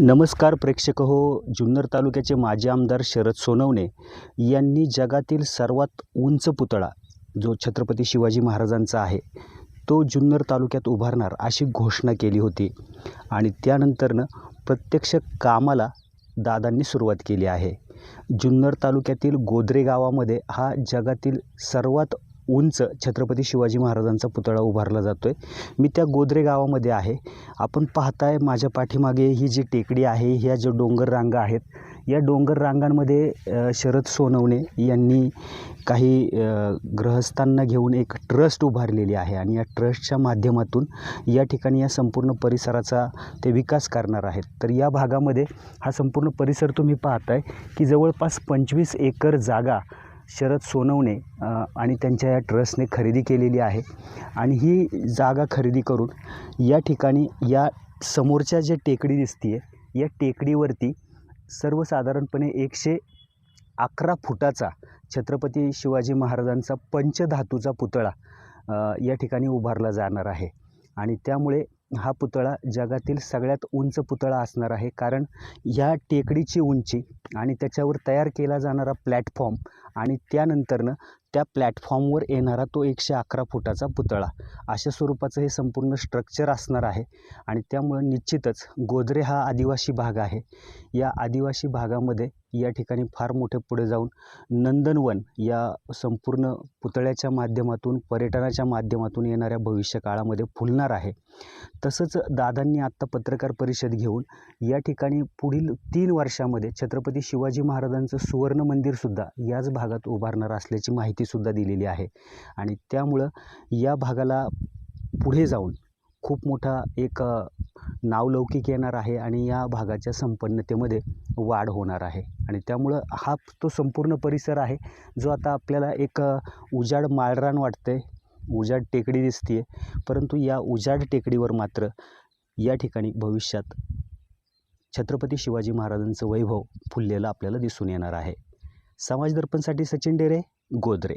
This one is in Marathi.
नमस्कार प्रेक्षक हो जुन्नर तालुक्याचे माजी आमदार शरद सोनवणे यांनी जगातील सर्वात उंच पुतळा जो छत्रपती शिवाजी महाराजांचा आहे तो जुन्नर तालुक्यात उभारणार अशी घोषणा केली होती. आणि त्यानंतरनं प्रत्यक्ष कामाला दादांनी सुरुवात केली आहे. जुन्नर तालुक्यातील गोदरे गावामध्ये हा जगातील सर्वात उंच छत्रपती शिवाजी महाराजांचा पुतळा उभारला जातो आहे मी त्या गोदरे गावामध्ये आहे. आपण पाहताय माझ्या पाठीमागे ही जी टेकडी आहे ह्या जो डोंगर रांगा आहेत या डोंगर रांगांमध्ये शरद सोनवणे यांनी काही ग्रहस्थांना घेऊन एक ट्रस्ट उभारलेली आहे आणि या ट्रस्टच्या माध्यमातून या ठिकाणी या संपूर्ण परिसराचा ते विकास करणार आहेत. तर या भागामध्ये हा संपूर्ण परिसर तुम्ही पाहताय की जवळपास पंचवीस एकर जागा शरद सोनवणे आणि त्यांच्या या ट्रस्टने खरेदी केलेली आहे. आणि ही जागा खरेदी करून या ठिकाणी या समोरच्या जे टेकडी दिसते या टेकडीवरती सर्वसाधारणपणे एकशे अकरा फुटाचा छत्रपती शिवाजी महाराजांचा पंचधातूचा पुतळा या ठिकाणी उभारला जाणार आहे. आणि त्यामुळे हा पुतळा जगातील सगळ्यात उंच पुतळा असणार आहे. कारण ह्या टेकडीची उंची आणि त्याच्यावर तयार केला जाणारा प्लॅटफॉर्म आणि त्यानंतरनं त्या प्लॅटफॉर्मवर येणारा तो एकशे अकरा फुटाचा पुतळा अशा स्वरूपाचं हे संपूर्ण स्ट्रक्चर असणार आहे. आणि त्यामुळं निश्चितच गोदरे हा आदिवासी भाग आहे. या आदिवासी भागामध्ये या ठिकाणी फार मोठे पुढे जाऊन नंदनवन या संपूर्ण पुतळ्याच्या माध्यमातून पर्यटनाच्या माध्यमातून येणाऱ्या भविष्य काळामध्ये फुलणार आहे. तसंच दादांनी आत्ता पत्रकार परिषद घेऊन या ठिकाणी पुढील तीन वर्षामध्ये छत्रपती शिवाजी महाराजांचं सुवर्ण मंदिरसुद्धा याच भागात उभारणार असल्याची माहितीसुद्धा दिलेली आहे. आणि त्यामुळं या भागाला पुढे जाऊन खूप मोठा एक नावलौकिक येणार आहे आणि या भागाच्या संपन्नतेमध्ये वाढ होणार आहे. आणि त्यामुळं हा तो संपूर्ण परिसर आहे जो आता आपल्याला एक उजाड माळरान वाटतं आहे उजाड टेकडी दिसते परंतु या उजाड टेकडीवर मात्र या ठिकाणी भविष्यात छत्रपती शिवाजी महाराजांचं वैभव फुललेलं आपल्याला दिसून येणार आहे. समाज दर्पणसाठी सचिन डेरे गोदरे.